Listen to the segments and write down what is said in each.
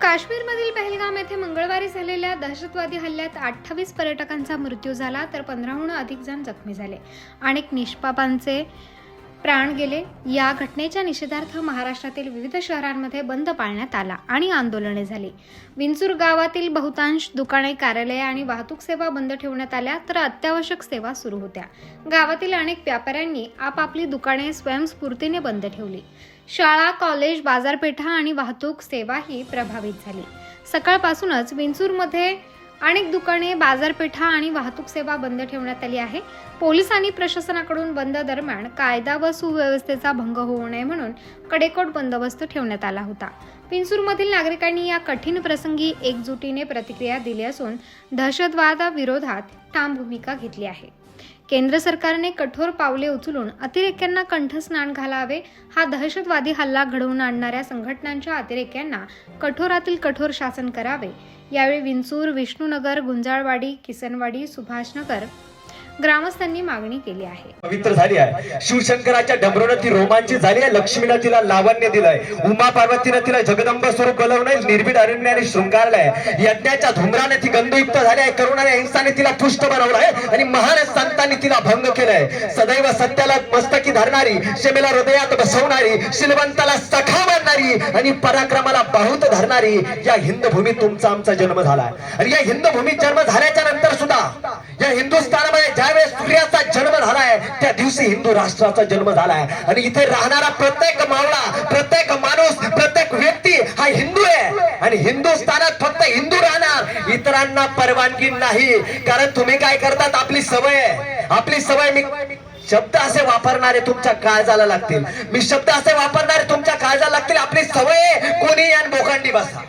काश्मीरमधील पहलगाम येथे मंगळवारी झालेल्या दहशतवादी हल्ल्यात अठ्ठावीस पर्यटकांचा मृत्यू झाला तर पंधराहून अधिक जण जखमी झाले. अनेक निष्पापांचे प्राण गेले. या घटनेच्या निषेधार्थ महाराष्ट्रातील विविध शहरांमध्ये बंद पाळण्यात आला आणि आंदोलने झाली. विंचूर गावातील बहुतांश दुकाने कार्यालये आणि वाहतूक सेवा बंद ठेवण्यात आल्या तर अत्यावश्यक सेवा सुरू होत्या. गावातील अनेक व्यापाऱ्यांनी आपापली दुकाने स्वयंस्फूर्तीने बंद ठेवली. शाळा कॉलेज बाजारपेठा आणि वाहतूक सेवाही प्रभावित झाली. सकाळपासूनच विंचूरमध्ये अनेक दुकाने बाजारपेठा आणि वाहतूक सेवा बंद ठेवण्यात आली आहे. पोलीस आणि प्रशासनाकडून बंद दरम्यान कायदा व सुव्यवस्थेचा भंग होऊ नये म्हणून कडेकोट बंदोबस्त ठेवण्यात आला होता. पिंसूरमधील नागरिकांनी या कठीण प्रसंगी एकजुटीने प्रतिक्रिया दिली असून दहशतवादाविरोधात ठाम भूमिका घेतली आहे. केंद्र सरकारने कठोर पावले उचलून अतिरेक्यांना कंठस्नान घालावे हा दहशतवादी हल्ला घडवून आणणाऱ्या संघटनांच्या अतिरेक्यांना कठोरातील कठोर शासन करावे. यावेळी विंचूर विष्णुनगर गुंजाळवाडी किसनवाडी सुभाषनगर ग्रामस्थांनी मागणी केली आहे. पवित्र झाली आहे. शिवशंकराच्या डबरोनं ती रोमांची झाली आहे. लक्ष्मीला तिला लावण्य दिलंय. उमा पार्वतीनं तिला जगदंब स्वरूप बोलवलंय. निर्भीड अरण्याने शृंगारलंय. यज्ञाच्या धुमराने ती गंधयुक्त झाली आहे. करुणाने हिंसाने तिला पुष्ट बनवलंय आणि महान संतांनी तिला भंग केलाय. सदैव सत्याला मस्तकी धरणारी शेमेला हृदयात बसवणारी शिलवंताला सखा मानणारी आणि पराक्रमाला बाहुत धरणारी या हिंद भूमीत तुमचा आमचा जन्म झाला आणि या हिंद भूमीत जन्म झाल्याच्यानंतर सुद्धा या हिंदुस्थानामध्ये ज्यावेळेस सूर्याचा जन्म झालाय त्या दिवशी हिंदू राष्ट्राचा जन्म झालाय. आणि इथे राहणारा प्रत्येक मावळा प्रत्येक माणूस प्रत्येक व्यक्ती हा हिंदू आहे. आणि हिंदुस्थानात फक्त हिंदू राहणार इतरांना परवानगी नाही. कारण तुम्ही काय करतात? आपली सवय आपली सवय मी शब्द असे वापरणारे तुमच्या काळजाला लागतील. मी शब्द असे वापरणारे तुमच्या काळजाला लागतील. आपली सवय कोणी या बोकांडी बसा.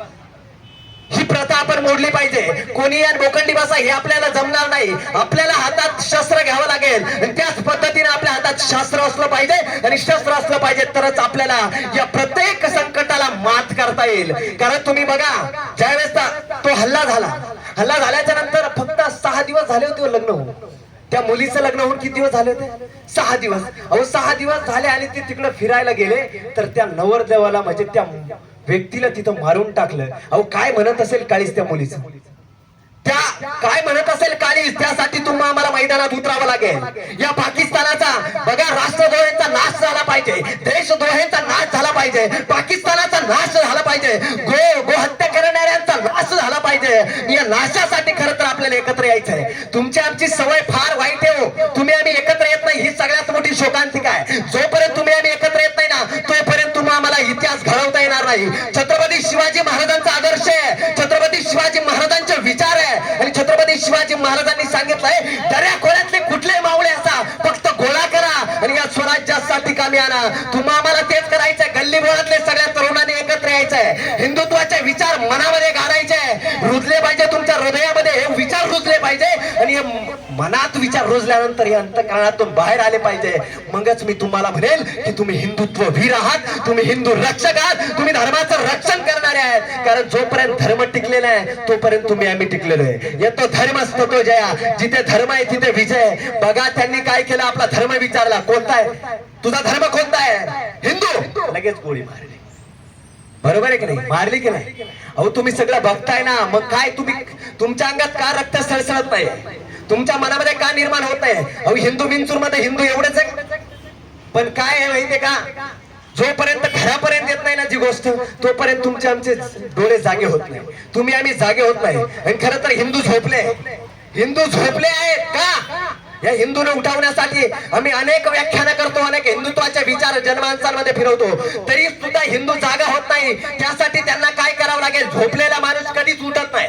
आपण मोडली पाहिजे. कोणी या बोकंडी बसा हे आपल्याला जमणार नाही. आपल्याला हातात शस्त्र घ्यावं लागेल. आणि त्याच पद्धतीने आपल्या हातात शस्त्र असलं पाहिजे आणि शस्त्र असलं पाहिजे तरच आपल्याला या प्रत्येक संकटाला मात करता येईल. कारण तुम्ही बघा ज्यावेळेस तो हल्ला झाला. हल्ला झाल्याच्यानंतर फक्त सहा दिवस झाले होते हो लग्न होऊन. त्या मुलीचं लग्न होऊन किती दिवस झाले होते? सहा दिवस. अहो सहा दिवस झाले आणि ते तिकडे फिरायला गेले तर त्या नवरदेवाला म्हणजे त्या व्यक्तीला तिथं मारून टाकलं. अहो काय म्हणत असेल काळीस त्या मुलीचं? त्या काय म्हणत असेल काळीस त्यासाठी तुम्हाला आम्हाला मैदानात उतरावं लागेल. या पाकिस्तानाचा बघा राष्ट्रद्रोहांचा नाश झाला पाहिजे. देशद्रोहांचा नाश झाला पाहिजे. पाकिस्तानाचा नाश झाला पाहिजे. गो गोहत्या करणाऱ्यांचा नाश झाला पाहिजे. या नाशासाठी खरं तर आपल्याला एकत्र यायचंय. तुमची आमची सवय फार वाईट आहे हो. तुम्ही आम्ही एकत्र येत नाही. ही सगळ्यात मोठी शोकांतिका आहे. जोपर्यंत तुम्ही आम्ही एकत्र येत नाही ना तोपर्यंत इतिहास घडवता येणार नाही. छत्रपती शिवाजी महाराजांचा आदर्श आहे. छत्रपती शिवाजी महाराजांचे विचार आहे. आणि छत्रपती शिवाजी महाराजांनी सांगितलंय दर्या खोऱ्यातले कुठले मावळे असा फक्त गोळा करा आणि या स्वराज्यासाठी कामी आणा. तुम्हा आम्हाला तेच करायचंय. गल्ली बोळातले सगळ्या तरुणांनी एकत्र यायचंय. हिंदुत्वाचे विचार मनामध्ये घालायचे रुजले पाहिजे तुमच्या हृदयामध्ये हे विचार रुजले पाहिजे आणि हे मनात विचार रुजल्यानंतर हे अंतकरणातून बाहेर आले पाहिजे. मगच मी तुम्हाला म्हणेल की तुम्ही हिंदुत्व वीर आहात तुम्ही हिंदू रक्षक आहात तुम्ही धर्माचं रक्षण करणारे आहेत. कारण जोपर्यंत धर्म टिकलेला आहे तोपर्यंत तुम्ही आम्ही टिकलेलो आहे. येतो धर्म असतो तो जया. जिथे धर्म आहे तिथे विजय बघा त्यांनी काय केलं आपला धर्म विचारला. कोणता आहे? तुझा धर्म कोणता आहे? हिंदू. लगेच गोळी मारली. बरोबर आहे की नाही? मारली की नाही? अहो तुम्ही सगळं बघताय ना. मग काय तुम्ही तुमच्या अंगात का रक्त सळसळत नाही? तुमच्या मनामध्ये का निर्माण होत नाही? अहो हिंदू मिंचूरमध्ये हिंदू एवढेच आहे पण काय आहे माहितीये का? जोपर्यंत घरापर्यंत येत नाही ना जी गोष्ट तोपर्यंत तुमचे आमचे डोळे जागे होत नाही. तुम्ही आम्ही जागे होत नाही. आणि खरं तर हिंदू झोपले. हिंदू झोपले आहेत का? या हिंदूने उठवण्यासाठी आम्ही अनेक व्याख्यानं करतो अनेक हिंदुत्वाचे विचार जनमानसांमध्ये फिरवतो. तरी सुद्धा हिंदू जागा होत नाही. त्यासाठी त्यांना काय करावं लागेल? झोपलेला माणूस कधीच उठत नाही.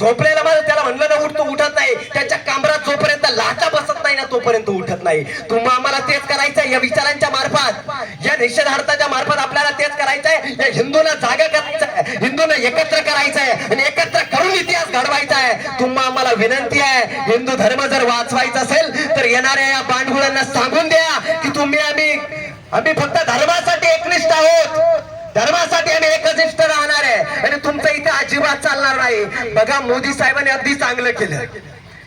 झोपलेला माझं त्याला म्हणलं ना उठतो उठत नाही. त्याच्या कांबरात जोपर्यंत लाचा बसत नाही ना तोपर्यंत उठत नाही. तुम्हा आम्हाला तेच करायचंय या विचारांच्या मार्फत. या निषेधार्थाच्या मार्फत आपल्याला तेच करायचंय. या हिंदूला जागा करायचंय. एकत्र करायचंय आणि एकत्र करून इतिहास घडवायचा आहे तुम्हा आम्हाला विनंती आहे हिंदू धर्म जर वाचवायचा असेल तर येणाऱ्या या बांडगुळांना सांगून द्या की तुम्ही आम्ही आम्ही फक्त धर्मासाठी एकनिष्ठ आहोत. धर्मासाठी आम्ही एकनिष्ठ तुमचं इथे अजिबात चालणार नाही. बघा मोदी साहेबांनी अगदी चांगलं केलं.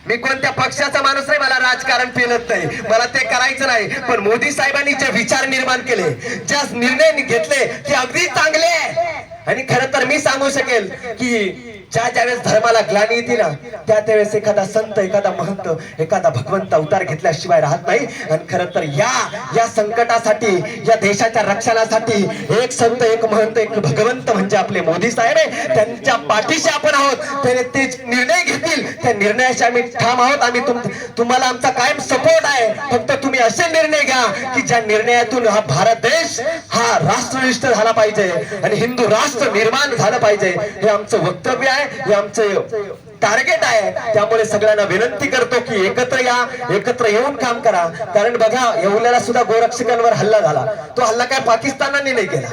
मी कोणत्या पक्षाचा माणूस नाही मला राजकारण पेलत नाही. मला ते करायचं नाही. पण मोदी साहेबांनी जे विचार निर्माण केले ज्या निर्णय घेतले ते अगदी चांगले आहे. आणि खर तर मी सांगू शकेल की ज्या ज्यावेळेस धर्माला ग्लानी येते ना त्या त्यावेळेस एखादा संत एखादा महंत एखादा भगवंत अवतार घेतल्याशिवाय राहत नाही. आणि खरं तर या या संकटासाठी या देशाच्या रक्षणासाठी एक संत एक महंत एक भगवंत म्हणजे आपले मोदी साहेब आहे. त्यांच्या पाठीशी आपण आहोत. त्याने ते निर्णय घेतील. त्या निर्णयाशी आम्ही ठाम आहोत. आम्ही तुम तुम्हाला आमचा कायम सपोर्ट आहे. फक्त तुम्ही असे निर्णय घ्या की ज्या निर्णयातून हा भारत देश हा राष्ट्रनिष्ठ झाला पाहिजे आणि हिंदू राष्ट्र निर्माण झालं पाहिजे हे आमचं वक्तव्य आहे हे आमचं टार्गेट आहे. त्यामुळे सगळ्यांना विनंती करतो की एकत्र या एकत्र येऊन काम करा. कारण बघा येवल्याला सुद्धा गोरक्षकांवर हल्ला झाला. तो हल्ला काय पाकिस्तानाने नाही केला.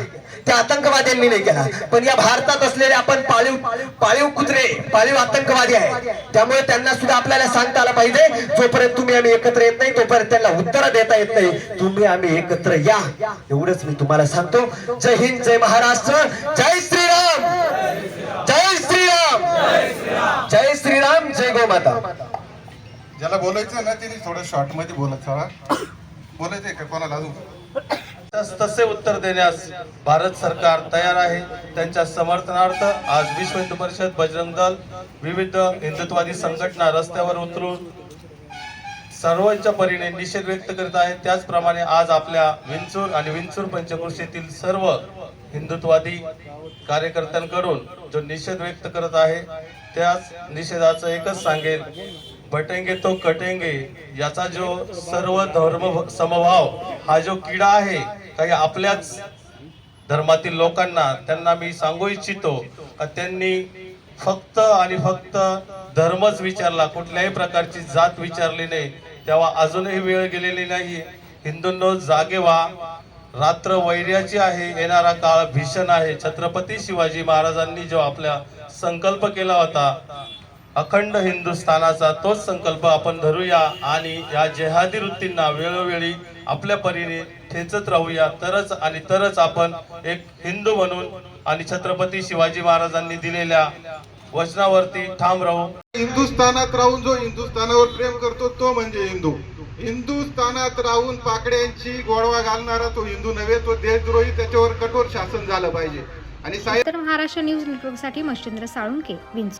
त्या आतंकवाद्यांनी नाही केला. पण या भारतात असलेले आपण पाळीव पाळीव कुत्रे पाळीव आतंकवादी आहे. त्यामुळे त्यांना सुद्धा आपल्याला सांगता आलं पाहिजे. जोपर्यंत तुम्ही आम्ही एकत्र येत नाही तोपर्यंत त्यांना उत्तर देता येत नाही. तुम्ही आम्ही एकत्र या. एवढंच मी तुम्हाला सांगतो. जय हिंद जय महाराष्ट्र. जय श्रीराम. जय श्रीराम. जय श्रीराम जय गोमाता ज्याला बोलायचं ना तिने थोडं शॉर्टमध्ये बोलत हवा बोलायचंय का कोणाला अजून? तस- तसे उत्तर देण्यास भारत सरकार तयार आहे. त्यांच्या समर्थनार्थ आज विश्व हिंदू परिषद बजरंग दल विविध हिंदुत्वादी संघटना रस्त्यावर उतरून सर्वांच्या परीने निषेध व्यक्त करीत आहेत. त्याचप्रमाणे आज आपल्या विंचूर आणि विंचूर पंचकृषीतील सर्व हिंदुत्वादी कार्यकर्त्यांकडून जो निषेध व्यक्त करत आहे त्याच निषेधाचं एकच सांगेल बटेंगे तो कटेंगे याचा जो सर्व धर्म समभाव हा जो किडा आहे काही आपल्याच धर्मातील लोकांना त्यांना मी सांगू इच्छितो का त्यांनी फक्त आणि फक्त धर्मच विचारला कुठल्याही प्रकारची जात विचारली नाही. तेव्हा अजूनही वेळ गेलेली नाही. हिंदूंनो जागे व्हा. रात्र वैर्याची आहे येणारा काळ भीषण आहे. छत्रपती शिवाजी महाराजांनी जो आपला संकल्प केला होता अखंड हिंदुस्थानाचा तोच संकल्प आपण धरूया आणि या जेहादी वृत्तींना वेळोवेळी आपल्या परीने ठेचत राहूया. तरच आणि तरच आपण एक हिंदू म्हणून आणि छत्रपती शिवाजी महाराजांनी दिलेल्या वचनावरती ठाम राहू. हिंदुस्थानात राहून जो हिंदुस्थानावर प्रेम करतो तो म्हणजे हिंदू. हिंदुस्थानात राहून पाकड्यांची गोडवा घालणारा तो हिंदू नव्हे तो देशद्रोही त्याच्यावर कठोर शासन झालं पाहिजे. आणि महाराष्ट्र न्यूज नेटवर्कसाठी मच्छिंद्र साळुंके विंच